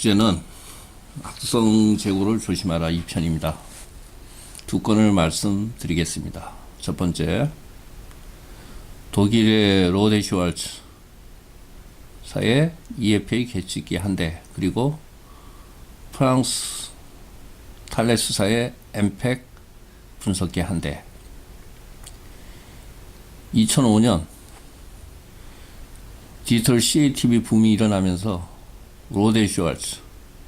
주제는 악성 재고를 조심하라 2편입니다. 두 건을 말씀드리겠습니다. 첫 번째, 독일의 로데슈왈츠 사의 EFA 계측기 한 대, 그리고 프랑스 탈레스사의 엠팩 분석기 한 대. 2005년 디지털 CATV 붐이 일어나면서 로데 슈왈츠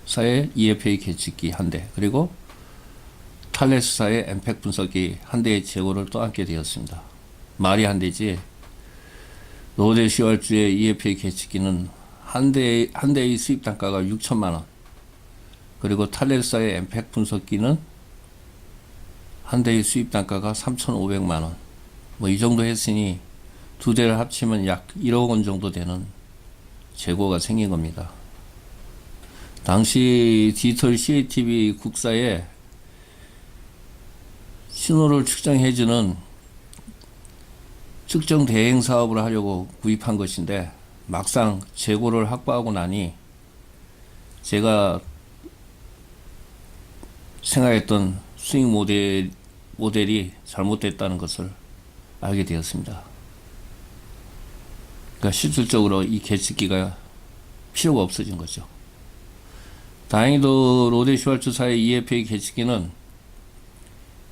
사의 EFA 계측기 한 대, 그리고 탈레스사의 엠팩 분석기 한 대의 재고를 또 함께 되었습니다. 말이 한 대지, 로데 슈왈츠의 EFA 계측기는 한 대, 한 대의 수입 단가가 6천만 원, 그리고 탈레스사의 엠팩 분석기는 한 대의 수입 단가가 3,500만 원. 뭐 이 정도 했으니 두 대를 합치면 약 1억 원 정도 되는 재고가 생긴 겁니다. 당시 디지털 CATV 국사에 신호를 측정해주는 측정 대행 사업을 하려고 구입한 것인데 막상 재고를 확보하고 나니 제가 생각했던 스윙 모델, 모델이 잘못됐다는 것을 알게 되었습니다. 그러니까 실질적으로 이 계측기가 필요가 없어진 거죠. 다행히도 로데 슈왈츠사의 EFA 계측기는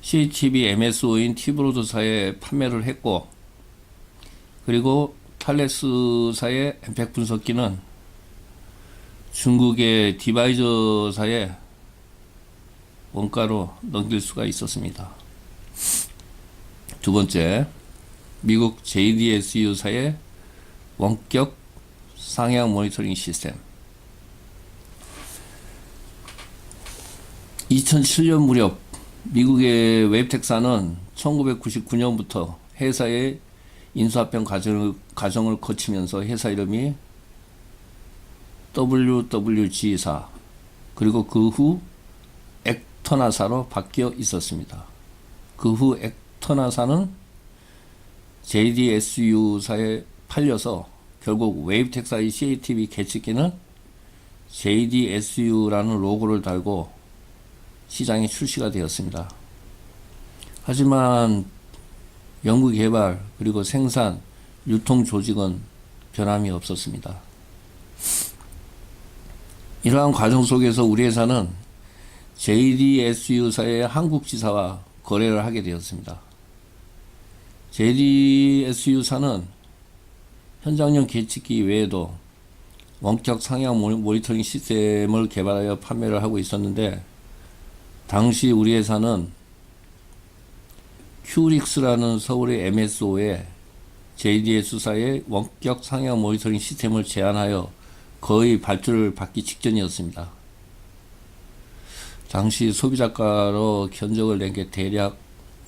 CHB MSO인 티브로드사에 판매를 했고 그리고 탈레스사의 엠팩 분석기는 중국의 디바이저사에 원가로 넘길 수가 있었습니다. 두 번째, 미국 JDSU사의 원격 상향 모니터링 시스템. 2007년 무렵 미국의 웹텍사는 1999년부터 회사의 인수합병 과정을, 과정을 거치면서 회사 이름이 WWG사 그리고 그 후 액터나사로 바뀌어 있었습니다. 그 후 액터나사는 JDSU사에 팔려서 결국 웨이브텍사의 CATV 계측기는 JDSU라는 로고를 달고 시장에 출시가 되었습니다. 하지만 연구 개발 그리고 생산 유통 조직은 변함이 없었습니다. 이러한 과정 속에서 우리 회사는 JDSU사의 한국 지사와 거래를 하게 되었습니다. JDSU사는 현장용 계측기 외에도 원격 상향 모니터링 시스템을 개발하여 판매를 하고 있었는데 당시 우리 회사는 큐릭스라는 서울의 MSO에 JDS사의 원격 상향 모니터링 시스템을 제안하여 거의 발주를 받기 직전이었습니다. 당시 소비자가로 견적을 낸 게 대략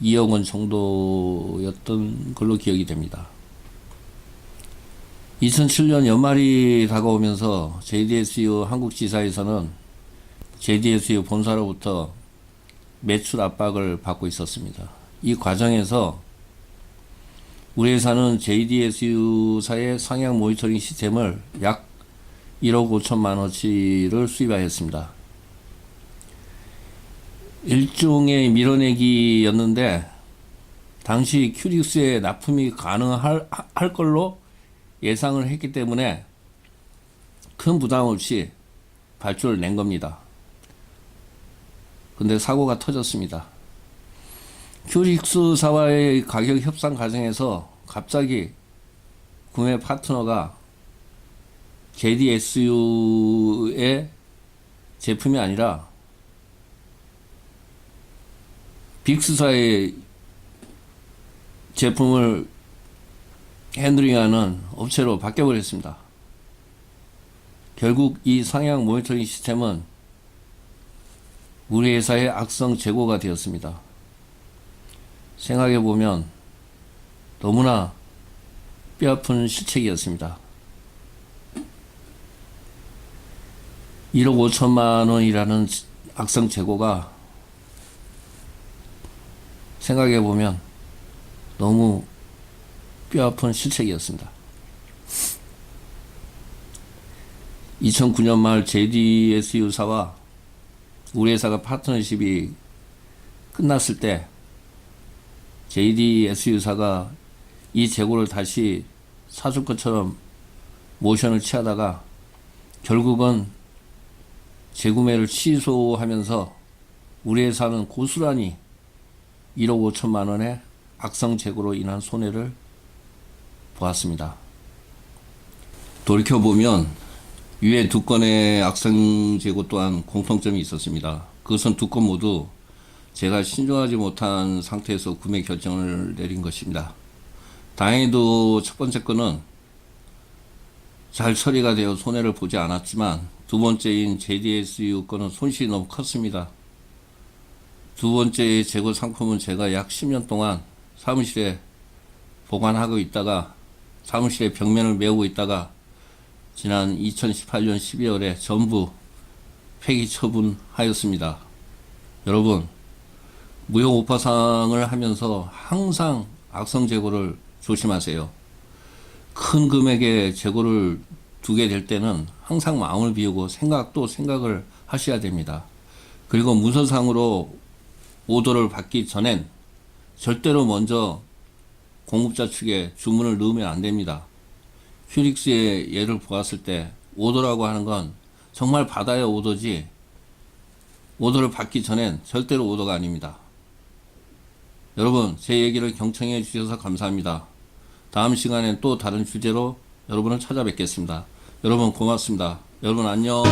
2억 원 정도였던 걸로 기억이 됩니다. 2007년 연말이 다가오면서 JDSU 한국지사에서는 JDSU 본사로부터 매출 압박을 받고 있었습니다. 이 과정에서 우리 회사는 JDSU사의 상향 모니터링 시스템을 약 1억 5천만 원치를 수입하였습니다. 일종의 밀어내기였는데 당시 큐리스에 납품이 가능할 할 걸로 예상을 했기 때문에 큰 부담 없이 발주를 낸 겁니다. 근데 사고가 터졌습니다. 큐릭스사와의 가격 협상 과정에서 갑자기 구매 파트너가 JDSU의 제품이 아니라 빅스사의 제품을 핸들링하는 업체로 바뀌어버렸습니다. 결국 이 상향 모니터링 시스템은 우리 회사의 악성 재고가 되었습니다. 생각해 보면 너무나 뼈아픈 실책이었습니다. 1억 5천만 원이라는 악성 재고가 생각해 보면 너무 뼈아픈 실책이었습니다. 2009년 말 JDSU사와 우리 회사가 파트너십이 끝났을 때 JDSU사가 이 재고를 다시 사줄 것처럼 모션을 취하다가 결국은 재구매를 취소하면서 우리 회사는 고스란히 1억 5천만 원의 악성 재고로 인한 손해를 보았습니다. 돌이켜보면 위에 두 건의 악성 재고 또한 공통점이 있었습니다. 그것은 두 건 모두 제가 신중하지 못한 상태에서 구매 결정을 내린 것입니다. 다행히도 첫 번째 건은 잘 처리가 되어 손해를 보지 않았지만 두 번째인 JDSU 건은 손실이 너무 컸습니다. 두 번째 재고 상품은 제가 약 10년 동안 사무실에 보관하고 있다가 사무실에 벽면을 메우고 있다가 지난 2018년 12월에 전부 폐기 처분하였습니다. 여러분, 무효 오파상을 하면서 항상 악성 재고를 조심하세요. 큰 금액의 재고를 두게 될 때는 항상 마음을 비우고 생각도 생각을 하셔야 됩니다. 그리고 문서상으로 오더를 받기 전엔 절대로 먼저 공급자 측에 주문을 넣으면 안 됩니다. 휴릭스의 예를 보았을 때 오더라고 하는 건 정말 받아야 오더지 오더를 받기 전엔 절대로 오더가 아닙니다. 여러분 제 얘기를 경청해 주셔서 감사합니다. 다음 시간엔 또 다른 주제로 여러분을 찾아뵙겠습니다. 여러분 고맙습니다. 여러분 안녕.